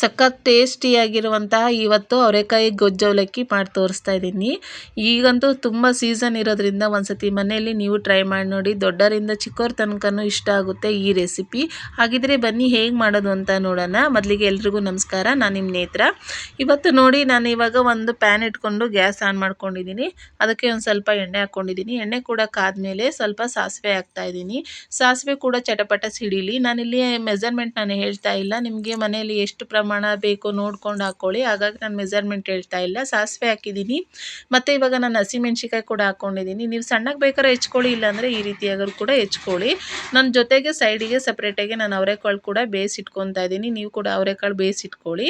ಸಖತ್ ಟೇಸ್ಟಿಯಾಗಿರುವಂತಹ ಇವತ್ತು ಅವರೆಕಾಯಿ ಗೊಜ್ಜು ಅವಲಕ್ಕಿ ಮಾಡಿ ತೋರಿಸ್ತಾ ಇದ್ದೀನಿ. ಈಗಂತೂ ತುಂಬ ಸೀಸನ್ ಇರೋದ್ರಿಂದ ಒಂದ್ಸತಿ ಮನೆಯಲ್ಲಿ ನೀವು ಟ್ರೈ ಮಾಡಿ ನೋಡಿ, ದೊಡ್ಡರಿಂದ ಚಿಕ್ಕವ್ರ ತನಕನೂ ಇಷ್ಟ ಆಗುತ್ತೆ ಈ ರೆಸಿಪಿ ಹಾಗಿದ್ರೆ ಬನ್ನಿ, ಹೇಗೆ ಮಾಡೋದು ಅಂತ ನೋಡೋಣ. ಮೊದಲಿಗೆ ಎಲ್ರಿಗೂ ನಮಸ್ಕಾರ, ನಾನು ನಿಮ್ಮ ನೇತ್ರ. ಇವತ್ತು ನೋಡಿ ನಾನು ಇವಾಗ ಒಂದು ಪ್ಯಾನ್ ಇಟ್ಕೊಂಡು ಗ್ಯಾಸ್ ಆನ್ ಮಾಡ್ಕೊಂಡಿದ್ದೀನಿ. ಅದಕ್ಕೆ ಒಂದು ಸ್ವಲ್ಪ ಎಣ್ಣೆ ಹಾಕ್ಕೊಂಡಿದ್ದೀನಿ. ಎಣ್ಣೆ ಕೂಡ ಕಾದ್ಮೇಲೆ ಸ್ವಲ್ಪ ಸಾಸಿವೆ ಹಾಕ್ತಾ ಇದ್ದೀನಿ. ಸಾಸಿವೆ ಕೂಡ ಚಟಪಟ ಸಿಡಿಲಿ. ನಾನಿಲ್ಲಿ ಮೆಸರ್ಮೆಂಟ್ ನಾನು ಹೇಳ್ತಾ ಇಲ್ಲ. ನಿಮಗೆ ಮನೆಯಲ್ಲಿ ಎಷ್ಟು ಪ್ರಮಾಣ ಬೇಕು ನೋಡ್ಕೊಂಡು ಹಾಕ್ಕೊಳ್ಳಿ ಹಾಗಾಗಿ ನಾನು ಮೆಸರ್ಮೆಂಟ್ ಹೇಳ್ತಾ ಇಲ್ಲ. ಸಾಸಿವೆ ಹಾಕಿದ್ದೀನಿ. ಮತ್ತು ಇವಾಗ ನಾನು ಹಸಿಮೆಣ್ಸಿಕಾಯಿ ಕೂಡ ಹಾಕ್ಕೊಂಡಿದ್ದೀನಿ ನೀವು ಸಣ್ಣಗೆ ಬೇಕಾದ್ರೆ ಹೆಚ್ಕೊಳ್ಳಿ, ಇಲ್ಲಾಂದರೆ ಈ ರೀತಿಯಾದರೂ ಕೂಡ ಹೆಚ್ಕೊಳ್ಳಿ. ನನ್ನ ಜೊತೆಗೆ ಸೈಡಿಗೆ ಸಪ್ರೇಟಾಗಿ ನಾನು ಅವರೆಕಾಳು ಕೂಡ ಬೇಯಿಸಿಟ್ಕೊತಾ ಇದ್ದೀನಿ. ನೀವು ಕೂಡ ಅವರೆಕಾಳು ಬೇಯಿಸಿಟ್ಕೊಳ್ಳಿ.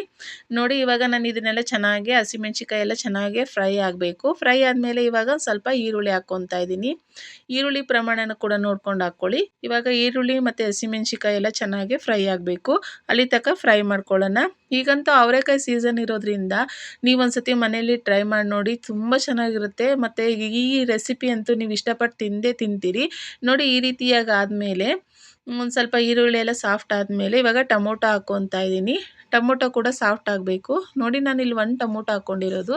ನೋಡಿ, ಇವಾಗ ನಾನು ಇದನ್ನೆಲ್ಲ ಚೆನ್ನಾಗಿ ಹಸಿಮೆಣ್ಸಿಕಾಯಿ ಎಲ್ಲ ಚೆನ್ನಾಗಿ ಫ್ರೈ ಆಗಬೇಕು. ಫ್ರೈ ಆದಮೇಲೆ ಇವಾಗ ಸ್ವಲ್ಪ ಈರುಳ್ಳಿ ಹಾಕ್ಕೊತಾ ಇದ್ದೀನಿ. ಈರುಳ್ಳಿ ಪ್ರಮಾಣನ ಕೂಡ ನೋಡ್ಕೊಂಡು ಹಾಕ್ಕೊಳ್ಳಿ ಇವಾಗ ಈರುಳ್ಳಿ ಮತ್ತು ಹಸಿಮೆಣ್ಸಿಕಾಯಿ ಎಲ್ಲ ಚೆನ್ನಾಗಿ ಫ್ರೈ ಆಗಬೇಕು. ಅಲ್ಲಿ ತನಕ ಫ್ರೈ ಮಾಡ್ಕೊಳ್ಳೋಣ. ಈಗಂತೂ ಅವರೆಕಾಯಿ ಸೀಸನ್ ಇರೋದ್ರಿಂದ ನೀವೊಂದು ಸತಿ ಮನೇಲಿ ಟ್ರೈ ಮಾಡಿ ನೋಡಿ ತುಂಬ ಚೆನ್ನಾಗಿರುತ್ತೆ. ಮತ್ತು ಈ ರೆಸಿಪಿ ಅಂತೂ ನೀವು ಇಷ್ಟಪಟ್ಟು ತಿಂದೇ ತಿಂತೀರಿ. ನೋಡಿ ಈ ರೀತಿಯಾಗಿ ಆದಮೇಲೆ ಒಂದು ಸ್ವಲ್ಪ ಈರುಳ್ಳಿ ಎಲ್ಲ ಸಾಫ್ಟ್ ಆದಮೇಲೆ ಇವಾಗ ಟೊಮೊಟೊ ಹಾಕ್ಕೊತಾ ಇದ್ದೀನಿ. ಟೊಮೊಟೊ ಕೂಡ ಸಾಫ್ಟ್ ಆಗಬೇಕು. ನೋಡಿ ನಾನು ಇಲ್ಲಿ ಒಂದು ಟೊಮೊಟೊ ಹಾಕ್ಕೊಂಡಿರೋದು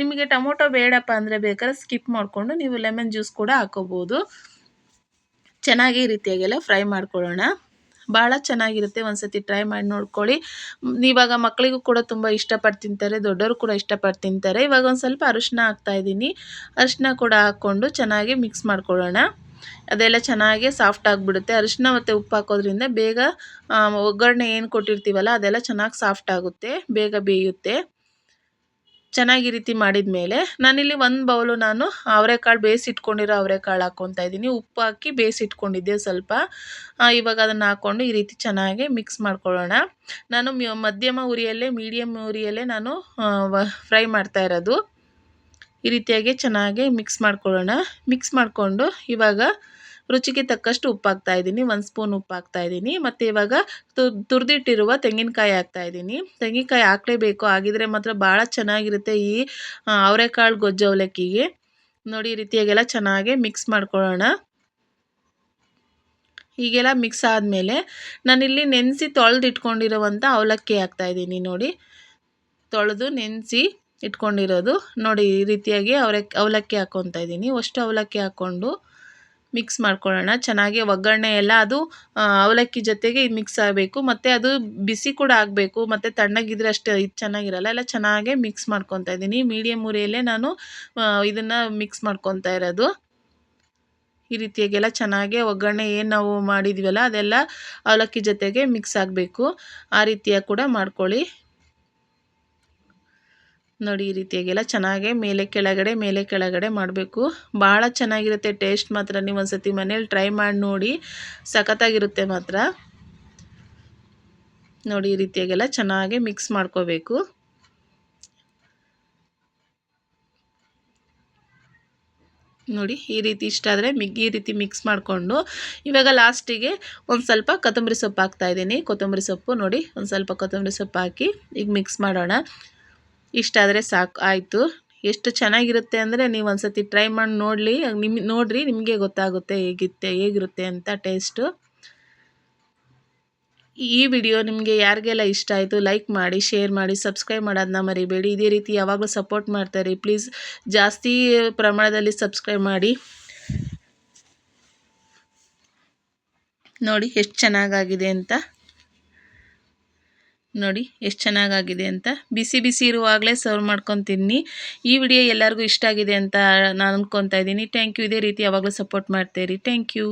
ನಿಮಗೆ ಟೊಮೊಟೊ ಬೇಡಪ್ಪ ಅಂದರೆ ಬೇಕಾದ್ರೆ ಸ್ಕಿಪ್ ಮಾಡಿಕೊಂಡು ನೀವು ಲೆಮನ್ ಜ್ಯೂಸ್ ಕೂಡ ಹಾಕೋಬೋದು. ಚೆನ್ನಾಗಿ ರೀತಿಯಾಗೆಲ್ಲ ಫ್ರೈ ಮಾಡ್ಕೊಳ್ಳೋಣ. ಭಾಳ ಚೆನ್ನಾಗಿರುತ್ತೆ ಒಂದು ಸತಿ ಟ್ರೈ ಮಾಡಿ ನೋಡ್ಕೊಳ್ಳಿ. ಇವಾಗ ಮಕ್ಕಳಿಗೂ ಕೂಡ ತುಂಬ ಇಷ್ಟಪಟ್ಟು ತಿಂತಾರೆ, ದೊಡ್ಡವರು ಕೂಡ ಇಷ್ಟಪಟ್ಟು ತಿಂತಾರೆ. ಇವಾಗ ಒಂದು ಸ್ವಲ್ಪ ಅರಿಶಿನ ಹಾಕ್ತಾಯಿದ್ದೀನಿ ಅರಿಶಿನ ಕೂಡ ಹಾಕ್ಕೊಂಡು ಚೆನ್ನಾಗಿ ಮಿಕ್ಸ್ ಮಾಡ್ಕೊಳ್ಳೋಣ. ಅದೆಲ್ಲ ಚೆನ್ನಾಗಿ ಸಾಫ್ಟ್ ಆಗಿಬಿಡುತ್ತೆ. ಅರಿಶಿನ ಮತ್ತು ಉಪ್ಪು ಹಾಕೋದ್ರಿಂದ ಬೇಗ ಒಗ್ಗರಣೆ ಏನು ಕೊಟ್ಟಿರ್ತೀವಲ್ಲ ಅದೆಲ್ಲ ಚೆನ್ನಾಗಿ ಸಾಫ್ಟ್ ಆಗುತ್ತೆ, ಬೇಗ ಬೇಯುತ್ತೆ. ಚೆನ್ನಾಗಿ ರೀತಿ ಮಾಡಿದ ಮೇಲೆ ನಾನಿಲ್ಲಿ ಒಂದು ಬೌಲು ನಾನು ಅವರೆಕಾಳು ಬೇಯಿಸಿಟ್ಕೊಂಡಿರೋ ಅವರೆಕಾಳು ಹಾಕ್ಕೊತಾ ಇದ್ದೀನಿ. ಉಪ್ಪು ಹಾಕಿ ಬೇಯಿಸಿಟ್ಕೊಂಡಿದ್ದೆ ಸ್ವಲ್ಪ. ಇವಾಗ ಅದನ್ನು ಹಾಕ್ಕೊಂಡು ಈ ರೀತಿ ಚೆನ್ನಾಗಿ ಮಿಕ್ಸ್ ಮಾಡ್ಕೊಳ್ಳೋಣ. ನಾನು ಮಧ್ಯಮ ಉರಿಯಲ್ಲೇ ಮೀಡಿಯಮ್ ಉರಿಯಲ್ಲೇ ನಾನು ಫ್ರೈ ಮಾಡ್ತಾ ಇರೋದು. ಈ ರೀತಿಯಾಗಿ ಚೆನ್ನಾಗಿ ಮಿಕ್ಸ್ ಮಾಡ್ಕೊಳ್ಳೋಣ. ಮಿಕ್ಸ್ ಮಾಡಿಕೊಂಡು ಇವಾಗ ರುಚಿಗೆ ತಕ್ಕಷ್ಟು ಉಪ್ಪು ಹಾಕ್ತಾ ಇದ್ದೀನಿ. ಒಂದು ಸ್ಪೂನ್ ಉಪ್ಪು ಹಾಕ್ತಾ ಇದ್ದೀನಿ. ಮತ್ತು ಇವಾಗ ತುರಿದಿಟ್ಟಿರುವ ತೆಂಗಿನಕಾಯಿ ಹಾಕ್ತಾ ಇದ್ದೀನಿ. ತೆಂಗಿನಕಾಯಿ ಹಾಕಲೇಬೇಕು. ಆಗಿದ್ರೆ ಮಾತ್ರ ಭಾಳ ಚೆನ್ನಾಗಿರುತ್ತೆ ಈ ಅವರೆಕಾಳು ಗೊಜ್ಜು ಅವಲಕ್ಕಿಗೆ. ನೋಡಿ, ಈ ರೀತಿಯಾಗೆಲ್ಲ ಚೆನ್ನಾಗಿ ಮಿಕ್ಸ್ ಮಾಡ್ಕೊಳ್ಳೋಣ. ಹೀಗೆಲ್ಲ ಮಿಕ್ಸ್ ಆದಮೇಲೆ ನಾನಿಲ್ಲಿ ನೆನೆಸಿ ತೊಳೆದಿಟ್ಕೊಂಡಿರುವಂಥ ಅವಲಕ್ಕಿ ಅವಲಕ್ಕಿ ಹಾಕ್ತಾಯಿದ್ದೀನಿ ನೋಡಿ. ತೊಳೆದು ನೆನೆಸಿ ಇಟ್ಕೊಂಡಿರೋದು. ನೋಡಿ, ಈ ರೀತಿಯಾಗಿ ಅವರೆ, ಅವಲಕ್ಕಿ ಹಾಕ್ಕೊತಾ ಇದ್ದೀನಿ. ಅಷ್ಟು ಅವಲಕ್ಕಿ ಹಾಕ್ಕೊಂಡು ಮಿಕ್ಸ್ ಮಾಡ್ಕೊಳ್ಳೋಣ. ಚೆನ್ನಾಗಿ ಒಗ್ಗರಣೆ ಎಲ್ಲ ಅದು ಅವಲಕ್ಕಿ ಜೊತೆಗೆ ಮಿಕ್ಸ್ ಆಗಬೇಕು. ಮತ್ತು ಅದು ಬಿಸಿ ಕೂಡ ಆಗಬೇಕು. ಮತ್ತು ತಣ್ಣಗಿದ್ರೆ ಅಷ್ಟು ಇದು ಚೆನ್ನಾಗಿರಲ್ಲ. ಎಲ್ಲ ಚೆನ್ನಾಗೆ ಮಿಕ್ಸ್ ಮಾಡ್ಕೊತಾ ಇದ್ದೀನಿ. ಮೀಡಿಯಮ್ ಉರಿಯಲ್ಲೇ ನಾನು ಇದನ್ನು ಮಿಕ್ಸ್ ಮಾಡ್ಕೊತಾ ಇರೋದು. ಈ ರೀತಿಯಾಗೆಲ್ಲ ಚೆನ್ನಾಗೆ ಒಗ್ಗರಣೆ ಏನು ನಾವು ಮಾಡಿದ್ವಲ್ಲ ಅದೆಲ್ಲ ಅವಲಕ್ಕಿ ಜೊತೆಗೆ ಮಿಕ್ಸ್ ಆಗಬೇಕು. ಆ ರೀತಿಯಾಗಿ ಕೂಡ ಮಾಡ್ಕೊಳ್ಳಿ. ನೋಡಿ ಈ ರೀತಿಯಾಗೆಲ್ಲ ಚೆನ್ನಾಗೆ ಮೇಲೆ ಕೆಳಗಡೆ ಮೇಲೆ ಕೆಳಗಡೆ ಮಾಡಬೇಕು. ಭಾಳ ಚೆನ್ನಾಗಿರುತ್ತೆ ಟೇಸ್ಟ್ ಮಾತ್ರ ನೀವು ಒಂದ್ಸತಿ ಮನೇಲಿ ಟ್ರೈ ಮಾಡಿ ನೋಡಿ, ಸಖತ್ತಾಗಿರುತ್ತೆ ಮಾತ್ರ. ನೋಡಿ ಈ ರೀತಿಯಾಗೆಲ್ಲ ಚೆನ್ನಾಗೆ ಮಿಕ್ಸ್ ಮಾಡ್ಕೋಬೇಕು. ನೋಡಿ ಈ ರೀತಿ ಇಷ್ಟ ಆದರೆ ಮಿಗ್, ಈ ರೀತಿ ಮಿಕ್ಸ್ ಮಾಡಿಕೊಂಡು, ಇವಾಗ ಲಾಸ್ಟಿಗೆ ಒಂದು ಸ್ವಲ್ಪ ಕೊತ್ತಂಬರಿ ಸೊಪ್ಪು ಹಾಕ್ತಾಯಿದ್ದೀನಿ ಕೊತ್ತಂಬರಿ ಸೊಪ್ಪು ನೋಡಿ, ಒಂದು ಸ್ವಲ್ಪ ಕೊತ್ತಂಬರಿ ಸೊಪ್ಪು ಹಾಕಿ ಈಗ ಮಿಕ್ಸ್ ಮಾಡೋಣ. ಇಷ್ಟ ಆದರೆ ಸಾಕು. ಆಯಿತು. ಎಷ್ಟು ಚೆನ್ನಾಗಿರುತ್ತೆ ಅಂದರೆ ನೀವು ಒಂದು ಸತಿ ಟ್ರೈ ಮಾಡಿ ನೋಡಲಿ. ನಿಮ್ಮ ನೋಡಿರಿ ನಿಮಗೆ ಗೊತ್ತಾಗುತ್ತೆ ಹೇಗಿತ್ತೆ, ಹೇಗಿರುತ್ತೆ ಅಂತ ಟೇಸ್ಟು ಈ ವಿಡಿಯೋ ನಿಮಗೆ ಯಾರಿಗೆಲ್ಲ ಇಷ್ಟ ಆಯಿತು ಲೈಕ್ ಮಾಡಿ ಶೇರ್ ಮಾಡಿ ಸಬ್ಸ್ಕ್ರೈಬ್ ಮಾಡೋದನ್ನ ಮರಿಬೇಡಿ. ಇದೇ ರೀತಿ ಯಾವಾಗಲೂ ಸಪೋರ್ಟ್ ಮಾಡ್ತಾರೆ. ಪ್ಲೀಸ್ ಜಾಸ್ತಿ ಪ್ರಮಾಣದಲ್ಲಿ ಸಬ್ಸ್ಕ್ರೈಬ್ ಮಾಡಿ. ನೋಡಿ ಎಷ್ಟು ಚೆನ್ನಾಗಾಗಿದೆ ಅಂತ. ನೋಡಿ, ಎಷ್ಟು ಚೆನ್ನಾಗಾಗಿದೆ ಅಂತ. ಬಿಸಿ ಬಿಸಿ ಇರುವಾಗಲೇ ಸರ್ವ್ ಮಾಡ್ಕೊಂಡು ತಿನ್ನಿ. ಈ ವಿಡಿಯೋ ಎಲ್ಲರಿಗೂ ಇಷ್ಟ ಆಗಿದೆ ಅಂತ ನಾನು ಅಂದ್ಕೊತಾ ಇದ್ದೀನಿ. ಥ್ಯಾಂಕ್ ಯು ಇದೇ ರೀತಿ ಯಾವಾಗಲೂ ಸಪೋರ್ಟ್ ಮಾಡ್ತೀರಿ ಥ್ಯಾಂಕ್ ಯು